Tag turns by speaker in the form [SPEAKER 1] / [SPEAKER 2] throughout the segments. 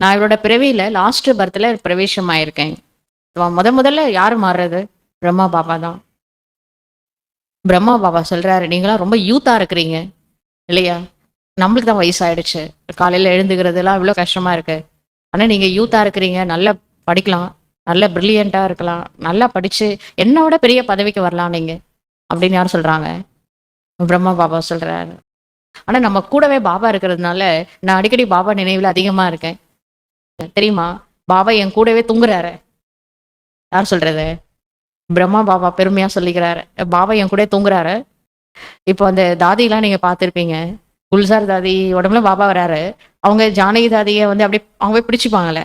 [SPEAKER 1] நான் இவரோட பிறவியில லாஸ்ட் பர்த்ல பிரவேசம் ஆயிருக்கேன் முத முதல்ல யார் மாறுறது? பிரம்மா பாபா தான். பிரம்மா பாபா சொல்றாரு நீங்களாம் ரொம்ப யூத்தா இருக்கிறீங்க. இல்லையா? நம்மளுக்கு தான் வயசாயிடுச்சு. காலையில எழுந்துக்கிறதுலாம் இவ்வளோ கஷ்டமா இருக்கு. ஆனா நீங்க யூத்தா இருக்கிறீங்க நல்லா படிக்கலாம். நல்ல பிரில்லியண்டா இருக்கலாம். நல்லா படிச்சு என்னோட பெரிய பதவிக்கு வரலாம் நீங்க. அப்படின்னு யார் சொல்றாங்க? பிரம்மா பாபா சொல்றாரு. ஆனா நம்ம கூடவே பாபா இருக்கிறதுனால நான் அடிக்கடி பாபா நினைவில் அதிகமா இருக்கேன். தெரியுமா? பாபா என் கூடவே தூங்குறாரு. யார் சொல்றது? பிரம்மா பாபா பெருமையா சொல்லிக்கிறாரு. பாபா என் கூட தூங்குறாரு. இப்போ அந்த தாதியெல்லாம் நீங்க பார்த்துருப்பீங்க. குல்சார் தாதி உடம்புல பாபா வராரு. அவங்க ஜானகி தாதியை வந்து அப்படியே அவங்க போய் பிடிச்சிப்பாங்களே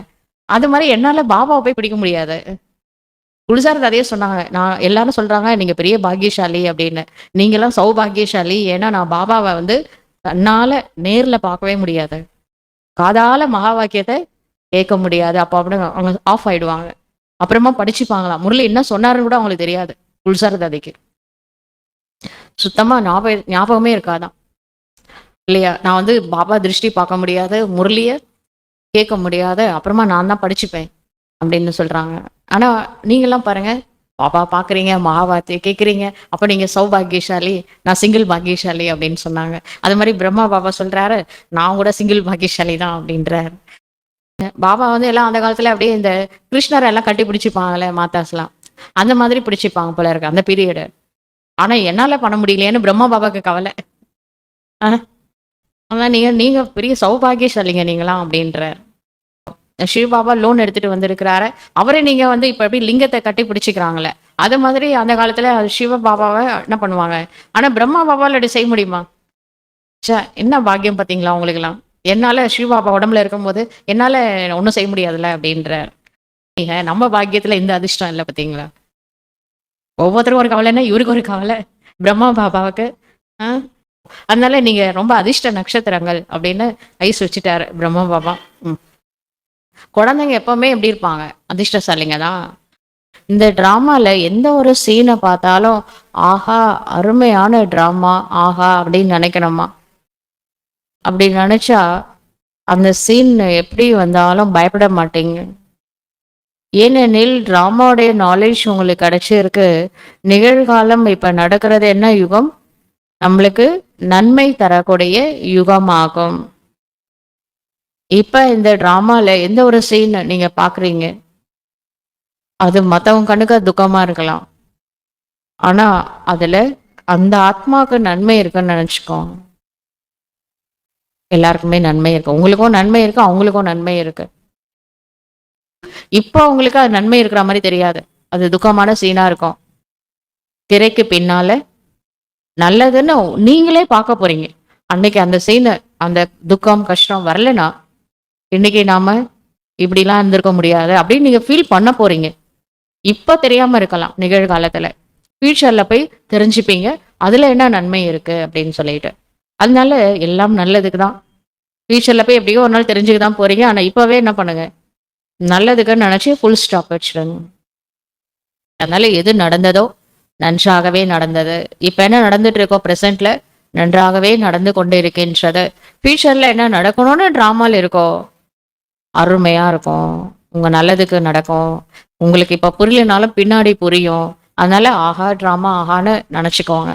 [SPEAKER 1] அது மாதிரி என்னால பாபாவை போய் பிடிக்க முடியாது. குல்சார் தாதியே சொன்னாங்க நான் எல்லாரும் சொல்றாங்க நீங்க பெரிய பாக்கியசாலி அப்படின்னு. நீங்களாம் சௌபாகியசாலி ஏன்னா நான் பாபாவை வந்து தன்னால நேர்ல பார்க்கவே முடியாது. காதால மகா வாக்கியத்தை கேட்க முடியாது. அப்போ அப்படி அவங்க ஆஃப் ஆயிடுவாங்க. அப்புறமா படிச்சுப்பாங்களாம். முரளி என்ன சொன்னாருன்னு கூட அவங்களுக்கு தெரியாது. குல்சார் தாதிக்கு சுத்தமா ஞாபகம் ஞாபகமே இருக்காதான் இல்லையா? நான் வந்து பாபா திருஷ்டி பார்க்க முடியாது. முரளிய கேட்க முடியாது. அப்புறமா நான் தான் படிச்சுப்பேன் அப்படின்னு சொல்றாங்க. ஆனா நீங்கெல்லாம் பாருங்க. பாபா பாக்குறீங்க மகாபாரத்தை கேட்குறீங்க. அப்ப நீங்க சௌபாகியசாலி நான் சிங்கிள் பாக்கியசாலி அப்படின்னு சொன்னாங்க. அது மாதிரி பிரம்மா பாபா சொல்றாரு நான் கூட சிங்கிள் பாக்கியசாலி தான் அப்படின்றாரு. பாபா வந்து எல்லாம் அந்த காலத்துல அப்படியே இந்த கிருஷ்ணரை எல்லாம் கட்டி பிடிச்சிப்பாங்களே மாதாஸ்லாம். அந்த மாதிரி பிடிச்சிப்பாங்க போல இருக்கு அந்த பீரியடு ஆனா என்னால பண்ண முடியலையேன்னு பிரம்மா பாபாக்கு கவலை. ஆனா நீங்க நீங்க பெரிய சௌபாகியசாலிங்க நீங்களாம் அப்படின்ற சிவ பாபா லோன் எடுத்துட்டு வந்திருக்கிறாரு. அவரை நீங்க வந்து இப்ப எப்படி லிங்கத்தை கட்டி பிடிச்சிக்கிறாங்களே அது மாதிரி அந்த காலத்துல சிவ பாபாவை என்ன பண்ணுவாங்க? ஆனா பிரம்மா பாபால செய்ய முடியுமா? சே என்ன பாக்கியம் பாத்தீங்களா உங்களுக்கெல்லாம்? என்னால் சிவ பாபா உடம்புல இருக்கும்போது என்னால் ஒன்றும் செய்ய முடியாதுல்ல அப்படின்ற நம்ம பாக்கியத்தில் இந்த அதிர்ஷ்டம் இல்லை பார்த்தீங்களா ஒவ்வொருத்தரும் ஒரு கவலைன்னா இவருக்கு ஒரு கவலை. பிரம்மா பாபாவுக்கு ஆ? அதனால நீங்க ரொம்ப அதிர்ஷ்ட நட்சத்திரங்கள் அப்படின்னு ஐஸ் வச்சுட்டாரு பிரம்மா பாபா ம். குழந்தைங்க எப்பவுமே எப்படி இருப்பாங்க? அதிர்ஷ்டசாலிங்க தான். இந்த டிராமால எந்த ஒரு சீனை பார்த்தாலும் ஆஹா அருமையான டிராமா ஆஹா அப்படின்னு நினைக்கணுமா? அப்படி நினச்சா அந்த சீன் எப்படி வந்தாலும் பயப்பட மாட்டீங்க. ஏனெனில் ட்ராமாவுடைய நாலேஜ் உங்களுக்கு கிடைச்சிருக்கு. நிகழ்காலம் இப்போ நடக்கிறது என்ன யுகம்? நம்மளுக்கு நன்மை தரக்கூடிய யுகமாகும். இப்போ இந்த ட்ராமாவில் எந்த ஒரு சீன் நீங்கள் பார்க்குறீங்க அது மற்றவங்க கண்ணுக்கு அது இருக்கலாம். ஆனால் அதில் அந்த ஆத்மாவுக்கு நன்மை இருக்குன்னு நினச்சிக்கோங்க. எல்லாருக்குமே நன்மை இருக்கு. உங்களுக்கும் நன்மை இருக்கு அவங்களுக்கும் நன்மை இருக்கு. இப்போ அவங்களுக்கு அது நன்மை இருக்கிற மாதிரி தெரியாது. அது துக்கமான சீனா இருக்கும். திரைக்கு பின்னால நல்லதுன்னு நீங்களே பார்க்க போறீங்க. அன்னைக்கு அந்த சீனை அந்த துக்கம் கஷ்டம் வரலனா இன்னைக்கு நாம இப்படிலாம் இருந்திருக்க முடியாது அப்படின்னு நீங்க ஃபீல் பண்ண போறீங்க. இப்ப தெரியாம இருக்கலாம் நிகழ்காலத்துல. ஃபியூச்சர்ல போய் தெரிஞ்சுப்பீங்க. அதுல என்ன நன்மை இருக்கு அப்படின்னு சொல்லிட்டு. அதனால எல்லாம் நல்லதுக்கு தான் ஃபியூச்சரில் போய் எப்படியோ ஒரு நாள் தெரிஞ்சுக்க தான் போறீங்க. ஆனால் இப்போவே என்ன பண்ணுங்க? நல்லதுக்குன்னு நினச்சி ஃபுல் ஸ்டாப் வச்சுருங்க. அதனால எது நடந்ததோ நன்றாகவே நடந்தது. இப்போ என்ன நடந்துட்டு இருக்கோ பிரசன்ட்ல நன்றாகவே நடந்து கொண்டு இருக்கின்றது. ஃபியூச்சர்ல என்ன நடக்கணும்னு ட்ராமாவில் இருக்கோ அருமையா இருக்கும். உங்க நல்லதுக்கு நடக்கும். உங்களுக்கு இப்ப புரியலனாலும் பின்னாடி புரியும். அதனால ஆஹா ட்ராமா ஆகான்னு நினச்சிக்கோங்க.